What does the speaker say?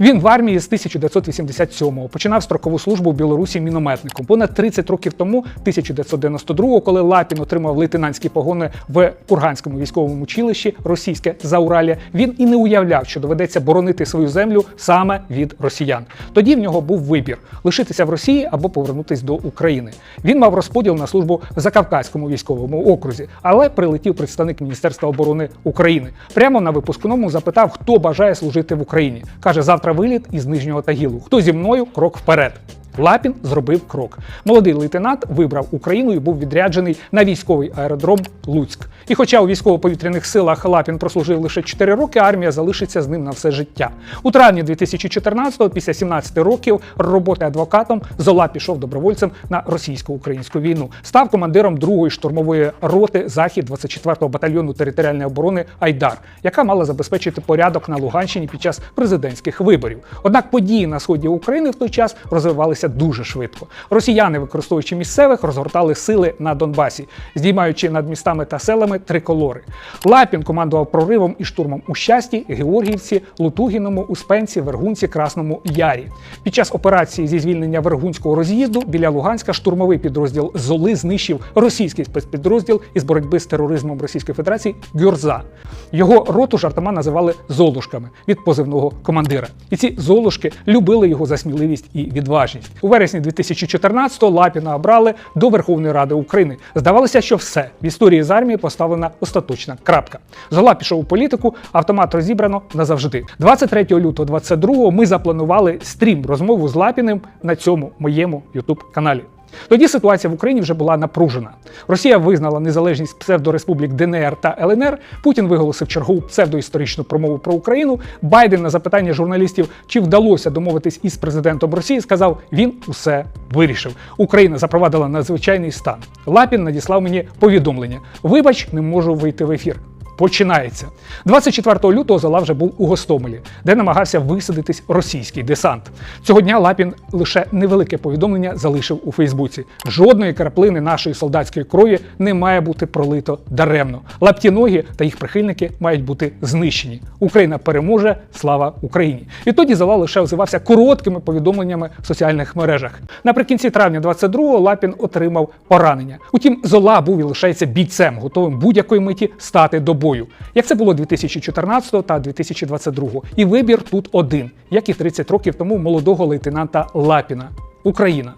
Він в армії з 1987-го починав строкову службу в Білорусі мінометником. Понад 30 років тому, 1992-го, коли Лапін отримав лейтенантські погони в Курганському військовому училищі російське Зауралля, він і не уявляв, що доведеться боронити свою землю саме від росіян. Тоді в нього був вибір лишитися в Росії або повернутися до України. Він мав розподіл на службу в Закавказькому військовому окрузі, але прилетів представник Міністерства оборони України. Прямо на випускному запитав, хто бажає служити в Україні. каже: завтра виліт із нижнього Тагілу. Хто зі мною? Крок вперед. Лапін зробив крок. Молодий лейтенант вибрав Україну і був відряджений на військовий аеродром Луцьк. І хоча у військово-повітряних силах Лапін прослужив лише 4 роки, армія залишиться з ним на все життя. У травні 2014-го, після 17 років роботи адвокатом, Зола пішов добровольцем на російсько-українську війну. Став командиром другої штурмової роти захід 24-го батальйону територіальної оборони Айдар, яка мала забезпечити порядок на Луганщині під час президентських виборів. Однак події на сході України в той час розвивалися дуже швидко. Росіяни, використовуючи місцевих, розгортали сили на Донбасі, здіймаючи над містами та селами триколори. Лапін командував проривом і штурмом у Щасті, Георгіївці, Лутугіному, Успенці, Вергунці, Красному Ярі. Під час операції зі звільнення Вергунського роз'їзду біля Луганська штурмовий підрозділ Золи знищив російський спецпідрозділ із боротьби з тероризмом Російської Федерації Гюрза. Його роту жартома називали золушками від позивного командира. І ці золушки любили його за сміливість і відважність. У вересні 2014-го Лапіна обрали до Верховної Ради України. Здавалося, що все в історії з армії поставлена остаточна крапка. Зола пішов у політику, автомат розібрано назавжди. 23 лютого 22-го ми запланували стрім розмову з Лапіним на цьому моєму ютуб каналі. Тоді ситуація в Україні вже була напружена. Росія визнала незалежність псевдореспублік ДНР та ЛНР. Путін виголосив чергову псевдоісторичну промову про Україну. Байден на запитання журналістів, чи вдалося домовитись із президентом Росії, сказав: він усе вирішив. Україна запровадила надзвичайний стан. Лапін надіслав мені повідомлення: Вибач, не можу вийти в ефір. Починається 24 лютого Зола вже був у Гостомелі, де намагався висадитись російський десант. Цього дня Лапін лише невелике повідомлення залишив у Фейсбуці. Жодної краплини нашої солдатської крові не має бути пролито даремно. Лапті ноги та їх прихильники мають бути знищені. Україна переможе, слава Україні! Відтоді Зола лише озивався короткими повідомленнями в соціальних мережах. Наприкінці травня 22-го Лапін отримав поранення. Утім, Зола був і лишається бійцем, готовим будь-якої миті стати до бою, як це було 2014 та 2022. І вибір тут один, як і 30 років тому молодого лейтенанта Лапіна Україна.